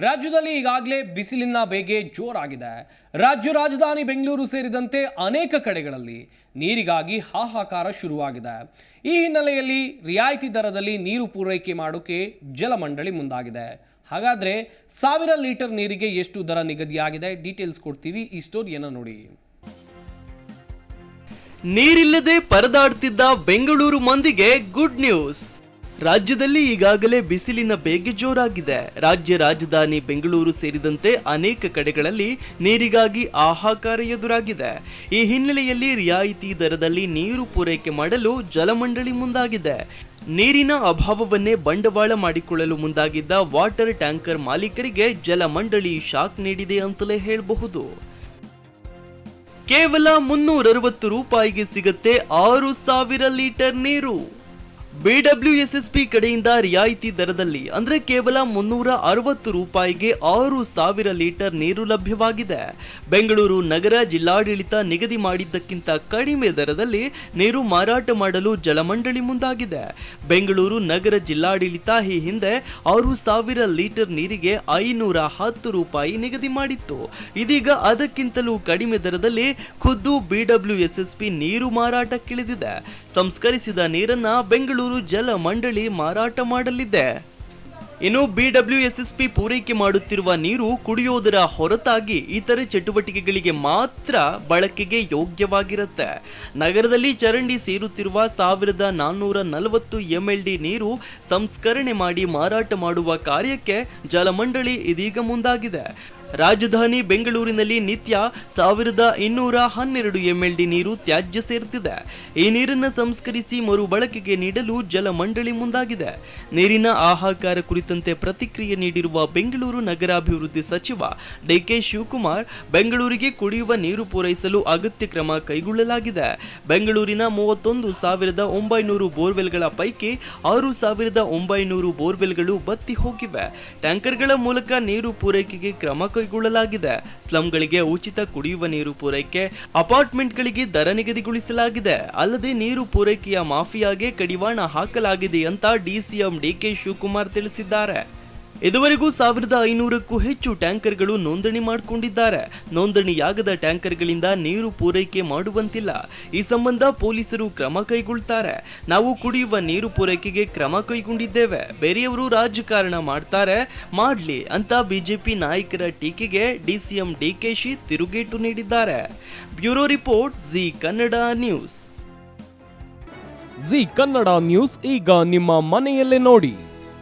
ರಾಜ್ಯದಲ್ಲಿ ಈಗಾಗಲೇ ಬಿಸಿಲಿನ ಬೇಗೆ ಜೋರಾಗಿದೆ. ರಾಜ್ಯ ರಾಜಧಾನಿ ಬೆಂಗಳೂರು ಸೇರಿದಂತೆ ಅನೇಕ ಕಡೆಗಳಲ್ಲಿ ನೀರಿಗಾಗಿ ಹಾಹಾಕಾರ ಶುರುವಾಗಿದೆ. ಈ ಹಿನ್ನೆಲೆಯಲ್ಲಿ ರಿಯಾಯಿತಿ ದರದಲ್ಲಿ ನೀರು ಪೂರೈಕೆ ಮಾಡೋಕೆ ಜಲಮಂಡಳಿ ಮುಂದಾಗಿದೆ. ಹಾಗಾದರೆ ಸಾವಿರ ಲೀಟರ್ ನೀರಿಗೆ ಎಷ್ಟು ದರ ನಿಗದಿಯಾಗಿದೆ? ಡೀಟೇಲ್ಸ್ ಕೊಡ್ತೀವಿ ಈ ಸ್ಟೋರಿಯನ್ನು ನೋಡಿ. ನೀರಿಲ್ಲದೆ ಪರದಾಡ್ತಿದ್ದ ಬೆಂಗಳೂರು ಮಂದಿಗೆ ಗುಡ್ ನ್ಯೂಸ್. ರಾಜ್ಯದಲ್ಲಿ ಈಗಾಗಲೇ ಬಿಸಿಲಿನ ಬೇಗೆ ಜೋರಾಗಿದೆ. ರಾಜ್ಯ ರಾಜಧಾನಿ ಬೆಂಗಳೂರು ಸೇರಿದಂತೆ ಅನೇಕ ಕಡೆಗಳಲ್ಲಿ ನೀರಿಗಾಗಿ ಆಹಾಕಾರ ಎದುರಾಗಿದೆ. ಈ ಹಿನ್ನೆಲೆಯಲ್ಲಿ ರಿಯಾಯಿತಿ ದರದಲ್ಲಿ ನೀರು ಪೂರೈಕೆ ಮಾಡಲು ಜಲಮಂಡಳಿ ಮುಂದಾಗಿದೆ. ನೀರಿನ ಅಭಾವವನ್ನೇ ಬಂಡವಾಳ ಮಾಡಿಕೊಳ್ಳಲು ಮುಂದಾಗಿದ್ದ ವಾಟರ್ ಟ್ಯಾಂಕರ್ ಮಾಲೀಕರಿಗೆ ಜಲಮಂಡಳಿ ಶಾಕ್ ನೀಡಿದೆ ಅಂತಲೇ ಹೇಳಬಹುದು. ಕೇವಲ ಮುನ್ನೂರ ಅರವತ್ತು ರೂಪಾಯಿಗೆ ಸಿಗುತ್ತೆ ಆರು ಸಾವಿರ ಲೀಟರ್ ನೀರು. ಬಿಡಬ್ಲ್ಯೂಎಸ್ಎಸ್ಪಿ ಕಡೆಯಿಂದ ರಿಯಾಯಿತಿ ದರದಲ್ಲಿ ಅಂದ್ರೆ ಕೇವಲ ಮುನ್ನೂರ ಅರವತ್ತು ರೂಪಾಯಿಗೆ ಆರು ಸಾವಿರ ಲೀಟರ್ ನೀರು ಲಭ್ಯವಾಗಿದೆ. ಬೆಂಗಳೂರು ನಗರ ಜಿಲ್ಲಾಡಳಿತ ನಿಗದಿ ಮಾಡಿದ್ದಕ್ಕಿಂತ ಕಡಿಮೆ ದರದಲ್ಲಿ ನೀರು ಮಾರಾಟ ಮಾಡಲು ಜಲಮಂಡಳಿ ಮುಂದಾಗಿದೆ. ಬೆಂಗಳೂರು ನಗರ ಜಿಲ್ಲಾಡಳಿತ ಈ ಹಿಂದೆ ಆರು ಸಾವಿರ ಲೀಟರ್ ನೀರಿಗೆ ಐನೂರ ಹತ್ತು ರೂಪಾಯಿ ನಿಗದಿ ಮಾಡಿತ್ತು. ಇದೀಗ ಅದಕ್ಕಿಂತಲೂ ಕಡಿಮೆ ದರದಲ್ಲಿ ಖುದ್ದು ಬಿಡಬ್ಲ್ಯೂಎಸ್ಎಸ್ಪಿ ನೀರು ಮಾರಾಟಕ್ಕಿಳಿದಿದೆ. ಸಂಸ್ಕರಿಸಿದ ನೀರನ್ನ ಬೆಂಗಳೂರು ಜಲ ಮಂಡಳಿ ಮಾರಾಟ ಮಾಡಲಿದೆ. ಇನ್ನು ಬಿಡಬ್ಲ್ಯೂಎಸ್ಎಸ್ಪಿ ಪೂರೈಕೆ ಮಾಡುತ್ತಿರುವ ನೀರು ಕುಡಿಯೋದರ ಹೊರತಾಗಿ ಇತರೆ ಚಟುವಟಿಕೆಗಳಿಗೆ ಮಾತ್ರ ಬಳಕೆಗೆ ಯೋಗ್ಯವಾಗಿರುತ್ತೆ. ನಗರದಲ್ಲಿ ಚರಂಡಿ ಸೇರುತ್ತಿರುವ ಸಾವಿರದ ನಾನ್ನೂರ ನಲವತ್ತು ಎಂಎಲ್ಡಿ ನೀರು ಸಂಸ್ಕರಣೆ ಮಾಡಿ ಮಾರಾಟ ಮಾಡುವ ಕಾರ್ಯಕ್ಕೆ ಜಲಮಂಡಳಿ ಇದೀಗ ಮುಂದಾಗಿದೆ. ರಾಜಧಾನಿ ಬೆಂಗಳೂರಿನಲ್ಲಿ ನಿತ್ಯ ಸಾವಿರದ ಇನ್ನೂರ ಹನ್ನೆರಡು ಎಂಎಲ್ಡಿ ನೀರು ತ್ಯಾಜ್ಯ ಸೇರುತ್ತಿದೆ ಈ ನೀರನ್ನು ಸಂಸ್ಕರಿಸಿ ಮರು ಬಳಕೆಗೆ ನೀಡಲು ಜಲಮಂಡಳಿ ಮುಂದಾಗಿದೆ. ನೀರಿನ ಆಹಾಕಾರ ಕುರಿತಂತೆ ಪ್ರತಿಕ್ರಿಯೆ ನೀಡಿರುವ ಬೆಂಗಳೂರು ನಗರಾಭಿವೃದ್ಧಿ ಸಚಿವ ಡಿಕೆ ಶಿವಕುಮಾರ್, ಬೆಂಗಳೂರಿಗೆ ಕುಡಿಯುವ ನೀರು ಪೂರೈಸಲು ಅಗತ್ಯ ಕ್ರಮ ಕೈಗೊಳ್ಳಲಾಗಿದೆ. ಬೆಂಗಳೂರಿನ ಮೂವತ್ತೊಂದು ಸಾವಿರದ ಒಂಬೈನೂರು ಬೋರ್ವೆಲ್ಗಳ ಪೈಕಿ ಆರು ಸಾವಿರದ ಒಂಬೈನೂರು ಬೋರ್ವೆಲ್ಗಳು ಬತ್ತಿ ಹೋಗಿವೆ. ಟ್ಯಾಂಕರ್ಗಳ ಮೂಲಕ ನೀರು ಪೂರೈಕೆಗೆ ಕ್ರಮ ಕೈಗೊಳ್ಳಲಾಗಿದೆ. ಸ್ಲಂಗಳಿಗೆ ಉಚಿತ ಕುಡಿಯುವ ನೀರು ಪೂರೈಕೆ, ಅಪಾರ್ಟ್ಮೆಂಟ್ಗಳಿಗೆ ದರ ನಿಗದಿಗೊಳಿಸಲಾಗಿದೆ. ಅಲ್ಲದೆ ನೀರು ಪೂರೈಕೆಯ ಮಾಫಿಯಾಗೆ ಕಡಿವಾಣ ಹಾಕಲಾಗಿದೆ ಅಂತ ಡಿಸಿಎಂ ಡಿಕೆ ಶಿವಕುಮಾರ್ ತಿಳಿಸಿದ್ದಾರೆ. ಇದುವರೆಗೂ ಸಾವಿರದ ಐನೂರಕ್ಕೂ ಹೆಚ್ಚು ಟ್ಯಾಂಕರ್ಗಳು ನೋಂದಣಿ ಮಾಡಿಕೊಂಡಿದ್ದಾರೆ. ನೋಂದಣಿಯಾಗದ ಟ್ಯಾಂಕರ್ಗಳಿಂದ ನೀರು ಪೂರೈಕೆ ಮಾಡುವಂತಿಲ್ಲ. ಈ ಸಂಬಂಧ ಪೊಲೀಸರು ಕ್ರಮ ಕೈಗೊಳ್ತಾರೆ. ನಾವು ಕುಡಿಯುವ ನೀರು ಪೂರೈಕೆಗೆ ಕ್ರಮ ಕೈಗೊಂಡಿದ್ದೇವೆ. ಬೇರೆಯವರು ರಾಜಕಾರಣ ಮಾಡ್ತಾರೆ. ಮಾಡ್ಲಿ ಅಂತ ಬಿಜೆಪಿ ನಾಯಕರ ಟೀಕೆಗೆ ಡಿಸಿಎಂ ಡಿಕೆಶಿ ತಿರುಗೇಟು ನೀಡಿದ್ದಾರೆ. Bureau report, Zee Kannada news. Zee Kannada news, ಈಗ ನಿಮ್ಮ ಮನೆಯಲ್ಲೇ ನೋಡಿ.